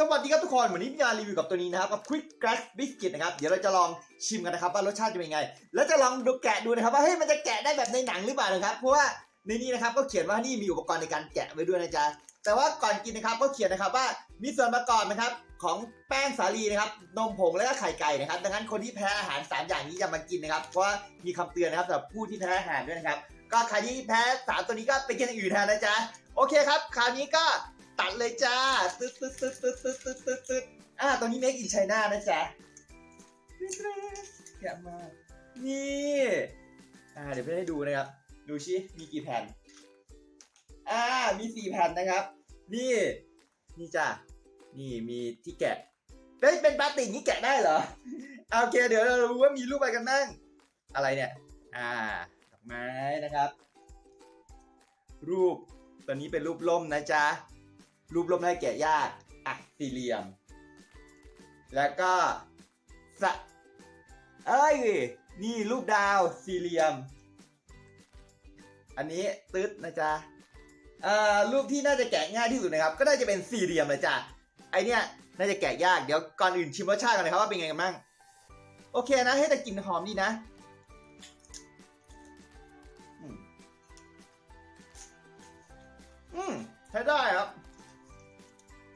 สวัสดีครับทุกคน วันนี้พี่มารีวิวกับตัวนี้นะครับกับ Quick Grass Biscuit นะครับ เดี๋ยวเราจะลองชิมกันนะครับว่ารสชาติจะเป็นยังไง แล้วจะลองดูแกะดูนะครับว่าเฮ้ยมันจะแกะได้แบบในหนังหรือเปล่านะครับ เพราะว่าในนี้นะครับก็เขียนว่านี่มีอุปกรณ์ในการแกะไว้ด้วยนะจ๊ะ แต่ว่าก่อนกินนะครับก็เขียนนะครับว่ามีส่วนประกอบนะครับของแป้งสาลีนะครับนมผงและก็ไข่ไก่นะครับ ดังนั้นคนที่แพ้อาหารสามอย่างนี้อย่ามากินนะครับ เพราะว่ามีคำเตือนนะครับสำหรับผู้ที่แพ้อาหารด้วยนะครับ ก็ใครที่แพ้สามตัวนี้ก็ไปกินอย่างอื่นแทนนะจ๊ะ โอเคครับ คราวนี้ก็ ตัดเลยจ้าตึ๊ดตึ๊ดตึ๊ดตึ๊ดตึ๊ดตึ๊ดตึ๊ดตึ๊ดอ่าตอนนี้ make in China นะจ๊ะแกะมานี่อ่าเดี๋ยวไปให้ดูนะครับ ดูชิมีกี่แผ่น อ่ามีสี่แผ่นนะครับ นี่ นี่จ้ะนี่มีที่แกะเฮ้ยเป็นพลาติกนี่แกะได้เหรอโอเค เดี๋ยวเรารู้ว่ามีรูปอะไรกันบ้างอะไรเนี่ย อ่าดอกไม้นะครับ รูปตัวนี้เป็นรูปล่มนะจ๊ะ รูปล่มให้แกะยากอะสี่เหลี่ยม แล้วก็สะเอ้ย นี่รูปดาวสี่เหลี่ยม อันนี้ตึ๊ดนะจ๊ะเอ่อรูปที่น่าจะแกะง่ายที่สุดนะครับ ก็น่าจะเป็นสี่เหลี่ยมเลยจ้ะไอเนี้ยน่าจะแกะยากเดี๋ยวก่อนอื่นชิมรสชาติกันนะครับว่าเป็นไงกันบ้างโอเคนะให้แต่กลิ่นหอมดีนะอืมใช้ได้ครับ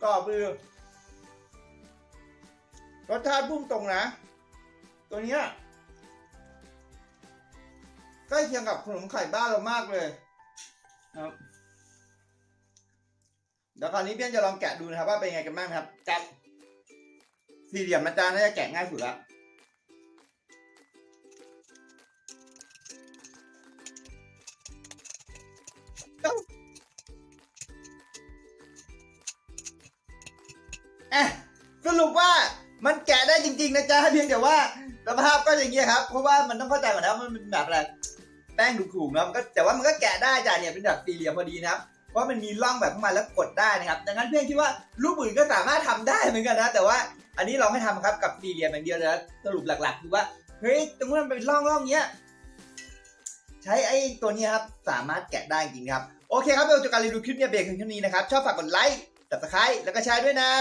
กรอบคือรสชาติพุ่งตรงนะ ตัวเนี้ยใกล้เคียงกับขนมไข่บ้านเรามากเลยครับเดี๋ยวคราวนี้เพี่อนจะลองแกะดูนะครับว่าเป็นไงกันบ้างนะครับจับสี่เหลี่ยมนะจ๊ะน่าจะแกะง่ายสุดละ อะสรุปว่ามันแกะได้จริงๆนะจ๊ะเพียงแต่ว่าสภาพก็อย่างเงี้ยครับเพราะว่ามันต้องเข้าใจก่อนนะว่ามันเป็นแบบอะไรแป้งถูกๆนะมันก็แต่ว่ามันก็แกะได้จ้ะเนี่ยเป็นแบบสี่เหลี่ยมพอดีนะครับเพราะมันมีร่องแบบเข้ามาแล้วกดได้นะครับ ดังนั้นเพื่อนคิดว่ารูปอื่นก็สามารถทำได้เหมือนกันนะ แต่ว่าอันนี้เราไม่ทำครับกับสี่เหลี่ยมอย่างเดียวนะสรุปหลักๆ คือว่าเฮ้ยตรงนั้นเป็นร่องร่องเนี้ยใช้ไอ้ตัวนี้ครับสามารถแกะได้จริงครับโอเคครับเดี๋ยวจบการรีวิวคลิปเนี่ยเบรกถึงเท่านี้นะครับชอบฝากกดไลค์ subscribe แล้วก็แชร์ด้วยนะ